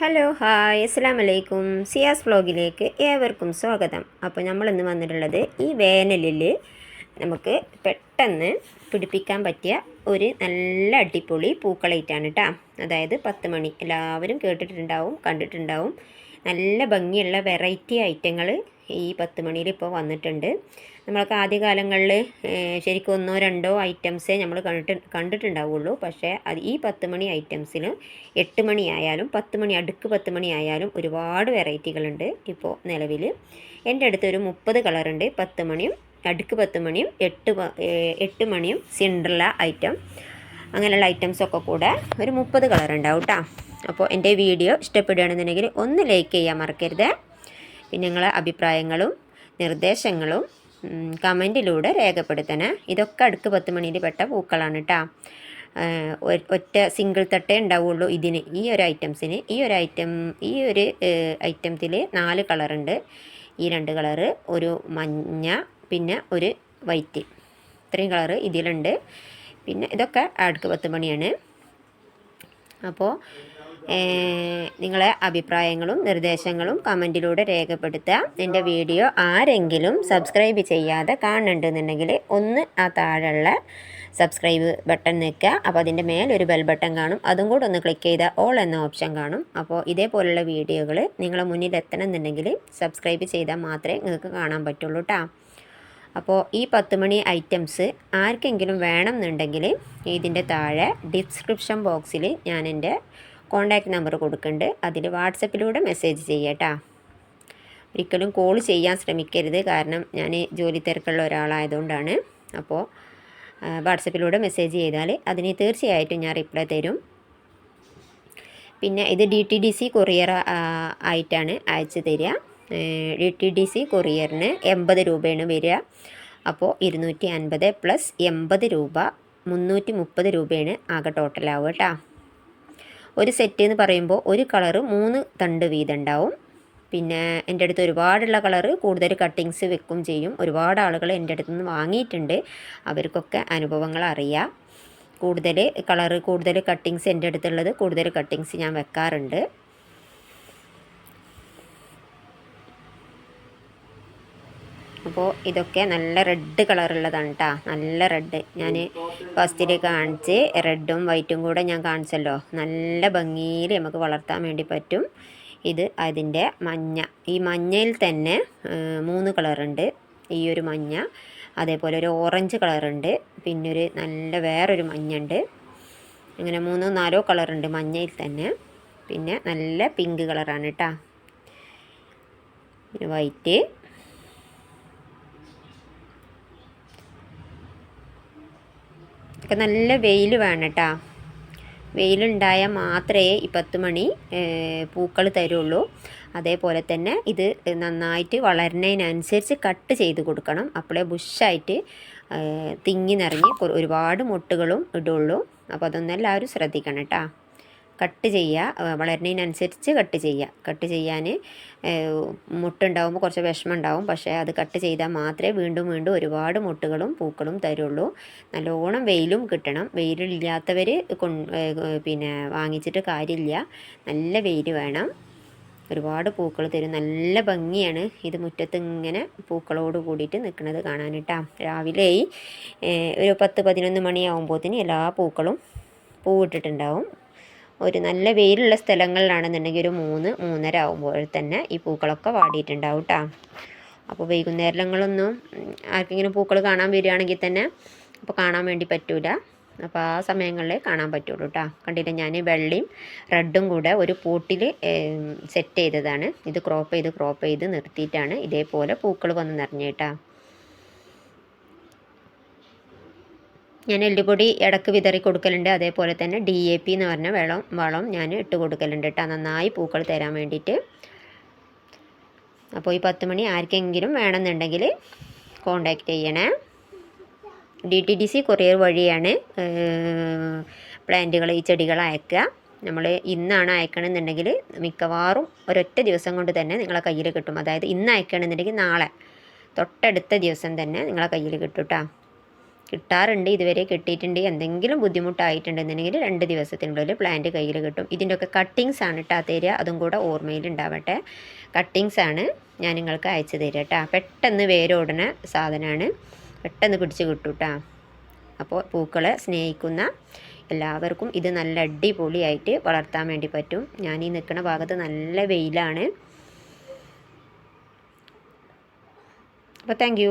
Hello hi അസ്സാം വലൈക്കും സിയാസ് വ്ളോഗിലേക്ക് ഏവർക്കും സ്വാഗതം. അപ്പോൾ നമ്മളിന്ന് വന്നിട്ടുള്ളത് ഈ വേനലിൽ നമുക്ക് പെട്ടെന്ന് പിടിപ്പിക്കാൻ പറ്റിയ ഒരു നല്ല അടിപൊളി പൂക്കളൈറ്റാണ് കേട്ടോ അതായത് പത്ത് മണി. എല്ലാവരും കേട്ടിട്ടുണ്ടാവും കണ്ടിട്ടുണ്ടാവും. നല്ല ഭംഗിയുള്ള വെറൈറ്റി ഐറ്റങ്ങൾ ഈ പത്ത് മണിയിൽ ഇപ്പോൾ വന്നിട്ടുണ്ട്. നമ്മൾക്ക് ആദ്യകാലങ്ങളിൽ ശരിക്കും ഒന്നോ രണ്ടോ ഐറ്റംസേ നമ്മൾ കണ്ടിട്ട് കണ്ടിട്ടുണ്ടാവുള്ളൂ. പക്ഷേ അത് ഈ പത്ത് മണി ഐറ്റംസിൽ എട്ട് മണി ആയാലും പത്ത് മണി അടുക്ക് പത്ത് മണി ആയാലും ഒരുപാട് വെറൈറ്റികളുണ്ട് ഇപ്പോൾ നിലവിൽ എന്റെ അടുത്ത് ഒരു മുപ്പത് കളറുണ്ട്. പത്ത് മണിയും അടുക്ക് പത്ത് മണിയും എട്ട് എട്ട് മണിയും സിൻഡ്രല ഐറ്റം. അങ്ങനെയുള്ള ഐറ്റംസൊക്കെ കൂടെ ഒരു മുപ്പത് കളറുണ്ടാവും കേട്ടോ അപ്പോൾ എന്റെ വീഡിയോ ഇഷ്ടപ്പെടുകയാണെന്നുണ്ടെങ്കിൽ ഒന്ന് ലൈക്ക് ചെയ്യാൻ മറക്കരുത്. പിന്നെ നിങ്ങളെ അഭിപ്രായങ്ങളും നിർദ്ദേശങ്ങളും കമന്റിലൂടെ രേഖപ്പെടുത്തണേ. ഇതൊക്കെ അടുക്ക് പത്ത് മണിയിൽ പെട്ട പൂക്കളാണ് കേട്ടോ ഒറ്റ സിംഗിൾ തട്ടേ ഉണ്ടാവുള്ളൂ ഇതിന്. ഈ ഒരു ഐറ്റംസിന് ഈ ഒരു ഐറ്റം ഈ ഒരു ഐറ്റത്തിൽ നാല് കളറുണ്ട്. ഈ രണ്ട് കളറ് ഒരു മഞ്ഞ പിന്നെ ഒരു വൈറ്റ്. ഇത്രയും കളറ് ഇതിലുണ്ട്. പിന്നെ ഇതൊക്കെ അടുക്ക് പത്ത് മണിയാണ്. അപ്പോൾ നിങ്ങളെ അഭിപ്രായങ്ങളും നിർദ്ദേശങ്ങളും കമന്റിലൂടെ രേഖപ്പെടുത്തുക. എന്റെ വീഡിയോ ആരെങ്കിലും സബ്സ്ക്രൈബ് ചെയ്യാതെ കാണുന്നുണ്ടെന്നുണ്ടെങ്കിൽ ഒന്ന് ആ താഴെയുള്ള സബ്സ്ക്രൈബ് ബട്ടൺ നിൽക്കുക. അപ്പോൾ അതിന്റെ മേലൊരു ബെൽ ബട്ടൺ കാണും. അതും കൂടെ ഒന്ന് ക്ലിക്ക് ചെയ്താൽ ഓൾ എന്ന ഓപ്ഷൻ കാണും. അപ്പോൾ ഇതേപോലുള്ള വീഡിയോകൾ നിങ്ങളെ മുന്നിൽ എത്തണമെന്നുണ്ടെങ്കിൽ സബ്സ്ക്രൈബ് ചെയ്താൽ മാത്രമേ നിങ്ങൾക്ക് കാണാൻ പറ്റുള്ളൂ കേട്ടോ അപ്പോൾ ഈ പത്ത് മണി ഐറ്റംസ് ആർക്കെങ്കിലും വേണമെന്നുണ്ടെങ്കിൽ ഇതിന്റെ താഴെ ഡിസ്ക്രിപ്ഷൻ ബോക്സിൽ ഞാൻ എന്റെ കോൺടാക്റ്റ് നമ്പർ കൊടുക്കുന്നുണ്ട് അതിൽ വാട്സപ്പിലൂടെ മെസ്സേജ് ചെയ്യട്ടാ ഒരിക്കലും കോൾ ചെയ്യാൻ ശ്രമിക്കരുത്. കാരണം ഞാൻ ജോലി തിരക്കുള്ള ഒരാളായതുകൊണ്ടാണ്. അപ്പോൾ വാട്സപ്പിലൂടെ മെസ്സേജ് ചെയ്താൽ അതിന് തീർച്ചയായിട്ടും ഞാൻ റിപ്ലൈ തരും. പിന്നെ ഇത് D T D C courier ആയിട്ടാണ് അയച്ചു തരിക ഡി ടി ഡി സി കൊറിയറിന് എൺപത് രൂപയാണ് വരിക അപ്പോൾ ഇരുന്നൂറ്റി അൻപത് പ്ലസ് എൺപത് രൂപ മുന്നൂറ്റി മുപ്പത് രൂപയാണ് ആകെ ടോട്ടലാവുക കേട്ടോ ഒരു സെറ്റ് എന്ന് പറയുമ്പോൾ ഒരു കളറ് മൂന്ന് തണ്ട് വീതം ഉണ്ടാവും പിന്നെ എന്റെ അടുത്ത് ഒരുപാടുള്ള കളറ് കൂടുതൽ കട്ടിങ്സ് വെക്കും ചെയ്യും. ഒരുപാട് ആളുകൾ എന്റെ അടുത്ത് നിന്ന് വാങ്ങിയിട്ടുണ്ട്. അവർക്കൊക്കെ അനുഭവങ്ങൾ അറിയാം. കൂടുതൽ കളറ് കൂടുതൽ കട്ടിങ്സ് എന്റെ അടുത്തുള്ളത് കൂടുതൽ കട്ടിങ്സ് ഞാൻ വെക്കാറുണ്ട്. അപ്പോൾ ഇതൊക്കെ നല്ല റെഡ് കളറുള്ളതാണ് കേട്ടോ നല്ല റെഡ് ഞാൻ ഫസ്റ്റിൽ കാണിച്ച് റെഡും വൈറ്റും കൂടെ ഞാൻ കാണിച്ചല്ലോ. നല്ല ഭംഗിയിൽ നമുക്ക് വളർത്താൻ വേണ്ടി പറ്റും. ഇത് അതിന്റെ മഞ്ഞ. ഈ മഞ്ഞയിൽ തന്നെ മൂന്ന് കളറുണ്ട് ഈ ഒരു മഞ്ഞ അതേപോലെ ഒരു ഓറഞ്ച് കളറുണ്ട് പിന്നെ ഒരു നല്ല വേറൊരു മഞ്ഞ ഉണ്ട് അങ്ങനെ മൂന്നോ നാലോ കളറുണ്ട് മഞ്ഞയിൽ തന്നെ. പിന്നെ നല്ല പിങ്ക് കളറാണ് കേട്ടോ വൈറ്റ് ഒക്കെ നല്ല വെയിൽ വേണം കേട്ടോ വെയിലുണ്ടായാൽ മാത്രമേ ഈ പത്ത് മണി പൂക്കൾ തരുള്ളൂ. അതേപോലെ തന്നെ ഇത് നന്നായിട്ട് വളരുന്നതിനനുസരിച്ച് കട്ട് ചെയ്ത് കൊടുക്കണം. അപ്പോഴേ ബുഷായിട്ട് തിങ്ങി നിറഞ്ഞ് ഒരുപാട് മുട്ടുകളും ഇടുള്ളൂ. അപ്പോൾ അതൊന്നും എല്ലാവരും ശ്രദ്ധിക്കണം കേട്ടോ കട്ട് ചെയ്യുക വളരുന്നതിനനുസരിച്ച് കട്ട് ചെയ്യുക. കട്ട് ചെയ്യാൻ മുട്ടുണ്ടാകുമ്പോൾ കുറച്ച് വിഷമം ഉണ്ടാവും പക്ഷേ അത് കട്ട് ചെയ്താൽ മാത്രമേ വീണ്ടും വീണ്ടും ഒരുപാട് മുട്ടുകളും പൂക്കളും തരുള്ളൂ. നല്ലോണം വെയിലും കിട്ടണം. വെയിലില്ലാത്തവർ കൊ പിന്നെ വാങ്ങിച്ചിട്ട് കാര്യമില്ല. നല്ല വെയിൽ വേണം. ഒരുപാട് പൂക്കൾ തരും. നല്ല ഭംഗിയാണ് ഇത് മുറ്റത്ത് ഇങ്ങനെ പൂക്കളോട് കൂടിയിട്ട് നിൽക്കുന്നത് കാണാനിട്ടാ. രാവിലെ ഒരു പത്ത് പതിനൊന്ന് മണിയാകുമ്പോഴത്തേന് എല്ലാ പൂക്കളും പൂവിട്ടിട്ടുണ്ടാവും. ഒരു നല്ല വെയിലുള്ള സ്ഥലങ്ങളിലാണെന്നുണ്ടെങ്കിൽ ഒരു മൂന്ന് മൂന്നര ആകുമ്പോൾ തന്നെ ഈ പൂക്കളൊക്കെ വാടിയിട്ടുണ്ടാവും കേട്ടോ അപ്പോൾ വൈകുന്നേരങ്ങളൊന്നും ആർക്കെങ്കിലും പൂക്കൾ കാണാൻ വരികയാണെങ്കിൽ തന്നെ അപ്പോൾ കാണാൻ വേണ്ടി പറ്റൂല. അപ്പോൾ ആ സമയങ്ങളിൽ കാണാൻ പറ്റുള്ളൂ കേട്ടോ കണ്ടില്ല? ഞാൻ വെള്ളയും റെഡും കൂടെ ഒരു പൂട്ടിൽ സെറ്റ് ചെയ്തതാണ്. ഇത് ക്രോപ്പ് ചെയ്ത് ക്രോപ്പ് ചെയ്ത് നിർത്തിയിട്ടാണ് ഇതേപോലെ പൂക്കൾ വന്ന് നിറഞ്ഞേട്ടാ ഞാൻ എല്ലുപൊടി ഇടയ്ക്ക് വിതറി കൊടുക്കലുണ്ട്. അതേപോലെ തന്നെ ഡി എ പി എന്ന് പറഞ്ഞ വെള്ളം വളം ഞാൻ ഇട്ട് കൊടുക്കലുണ്ട് കേട്ടോ. നന്നായി പൂക്കൾ തരാൻ വേണ്ടിയിട്ട്. അപ്പോൾ ഈ പത്ത് മണി ആർക്കെങ്കിലും വേണമെന്നുണ്ടെങ്കിൽ കോണ്ടാക്ട് ചെയ്യണേ. D T D C courier വഴിയാണ് പ്ലാന്റുകൾ ഈ ചെടികൾ അയക്കുക. നമ്മൾ ഇന്നാണ് അയക്കണമെന്നുണ്ടെങ്കിൽ മിക്കവാറും ഒരൊറ്റ ദിവസം കൊണ്ട് തന്നെ നിങ്ങളെ കയ്യിൽ കിട്ടും. അതായത് ഇന്ന് അയക്കണമെന്നുണ്ടെങ്കിൽ നാളെ തൊട്ടടുത്ത ദിവസം തന്നെ നിങ്ങളെ കയ്യിൽ കിട്ടും കേട്ടോ. കിട്ടാറുണ്ട് ഇതുവരെ കിട്ടിയിട്ടുണ്ട്. എന്തെങ്കിലും ബുദ്ധിമുട്ടായിട്ടുണ്ടെന്നുണ്ടെങ്കിൽ രണ്ട് ദിവസത്തിനുള്ളിൽ പ്ലാന്റ് കയ്യിൽ കിട്ടും. ഇതിന്റെയൊക്കെ കട്ടിങ്സ് ആണ് കേട്ടോ തരിക. അതും കൂടെ ഓർമ്മയിൽ ഉണ്ടാവട്ടെ. കട്ടിങ്സ് ആണ് ഞാൻ നിങ്ങൾക്ക് അയച്ചു തരിക കേട്ടോ പെട്ടെന്ന് വേരോടുന്ന സാധനമാണ്. പെട്ടെന്ന് പിടിച്ച് കിട്ടും കേട്ടോ അപ്പോൾ പൂക്കളെ സ്നേഹിക്കുന്ന എല്ലാവർക്കും ഇത് നല്ല അടിപൊളിയായിട്ട് വളർത്താൻ വേണ്ടി പറ്റും. ഞാൻ ഈ നിൽക്കുന്ന ഭാഗത്ത് നല്ല വെയിലാണ്. അപ്പോൾ താങ്ക്